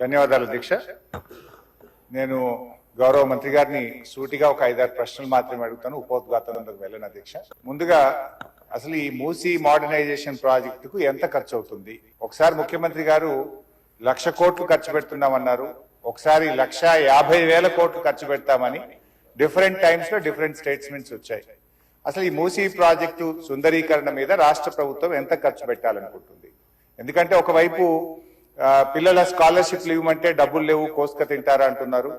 ధన్యవాదాలు దీక్ష. నేను గౌరవ మంత్రి గారిని సూటిగా ఒక ఐదారు ప్రశ్నలు మాత్రమే అడుగుతాను. ఉపోద్ఘాతంలోకి వెళ్ళిన దీక్ష. ముందుగా అసలు ఈ మూసీ మోడర్నైజేషన్ ప్రాజెక్టుకు ఎంత ఖర్చు అవుతుంది? ఒకసారి ముఖ్యమంత్రి గారు లక్ష కోట్లు ఖర్చు పెడుతున్నామన్నారు. ఒకసారి లక్ష యాభై వేల కోట్లు ఖర్చు పెడతామని డిఫరెంట్ టైమ్స్లో డిఫరెంట్ స్టేట్స్మెంట్స్ వచ్చాయి. అసలు ఈ మూసీ ప్రాజెక్టు సుందరీకరణ మీద రాష్ట్ర ప్రభుత్వం ఎంత ఖర్చు పెట్టాలనుకుంటుంది? ఎందుకంటే ఒకవైపు పిల్లల స్కాలర్షిప్లు ఇవ్వమంటే డబ్బులు లేవు కోసుక తింటారా అంటున్నారు.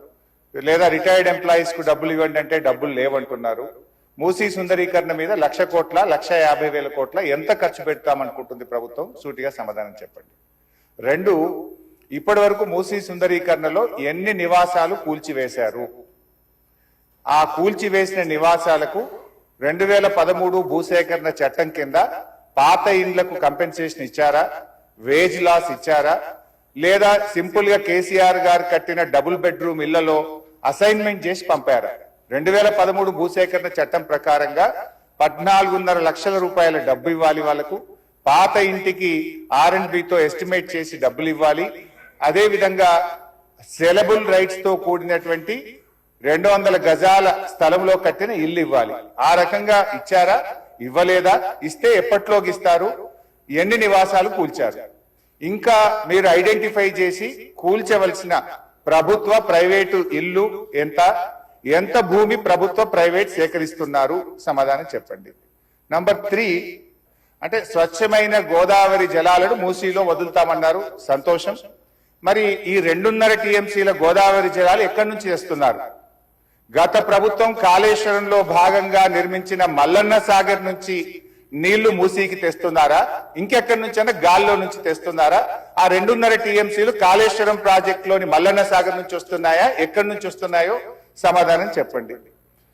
లేదా రిటైర్డ్ ఎంప్లాయీస్కు డబ్బులు ఇవ్వండి అంటే డబ్బులు లేవంటున్నారు. మూసీ సుందరీకరణ మీద లక్ష కోట్ల లక్ష యాభై వేల కోట్ల ఎంత ఖర్చు పెడతామనుకుంటుంది ప్రభుత్వం? సూటిగా సమాధానం చెప్పండి. రెండు ఇప్పటి వరకు మూసీ సుందరీకరణలో ఎన్ని నివాసాలు కూల్చివేశారు? ఆ కూల్చివేసిన నివాసాలకు రెండు వేల పదమూడు భూసేకరణ చట్టం కింద పాత ఇండ్లకు కంపెన్సేషన్ ఇచ్చారా? వేజ్ లాస్ ఇచ్చారా? లేదా సింపుల్గా కేసీఆర్ గారు కట్టిన డబుల్ బెడ్రూమ్ ఇళ్ళలో అసైన్మెంట్ చేసి పంపారా? రెండు వేల పదమూడు భూసేకరణ చట్టం ప్రకారంగా పద్నాలుగున్నర లక్షల రూపాయల డబ్బు ఇవ్వాలి వాళ్ళకు. పాత ఇంటికి ఆర్ అండ్ బితో ఎస్టిమేట్ చేసి డబ్బులు ఇవ్వాలి. అదే విధంగా సెలబుల్ రైట్స్తో కూడినటువంటి రెండు వందల గజాల స్థలంలో కట్టిన ఇల్లు ఇవ్వాలి. ఆ రకంగా ఇచ్చారా? ఇవ్వలేదా? ఇస్తే ఎప్పట్లోకి ఇస్తారు ఎన్ని నివాసాలు కూల్చారు? ఇంకా మీరు ఐడెంటిఫై చేసి కూల్చవలసిన ప్రభుత్వ ప్రైవేటు ఇల్లు ఎంత? ఎంత భూమి ప్రభుత్వ ప్రైవేట్ సేకరిస్తున్నారు? సమాధానం చెప్పండి. నంబర్ త్రీ అంటే స్వచ్ఛమైన గోదావరి జలాలను మూసీలో వదులుతామన్నారు. సంతోషం. మరి ఈ రెండున్నర టీఎంసీల గోదావరి జలాలు ఎక్కడి నుంచి తెస్తున్నారు? గత ప్రభుత్వం కాళేశ్వరంలో భాగంగా నిర్మించిన మల్లన్న సాగర్ నుంచి నీళ్ళు మూసీకి తెస్తున్నారా? ఇంకెక్కడి నుంచి అంటే గాల్లో నుంచి తెస్తున్నారా? ఆ రెండున్నర టీఎంసీలు కాళేశ్వరం ప్రాజెక్ట్లోని మల్లన్న సాగర్ నుంచి వస్తున్నాయా? ఎక్కడి నుంచి వస్తున్నాయో సమాధానం చెప్పండి.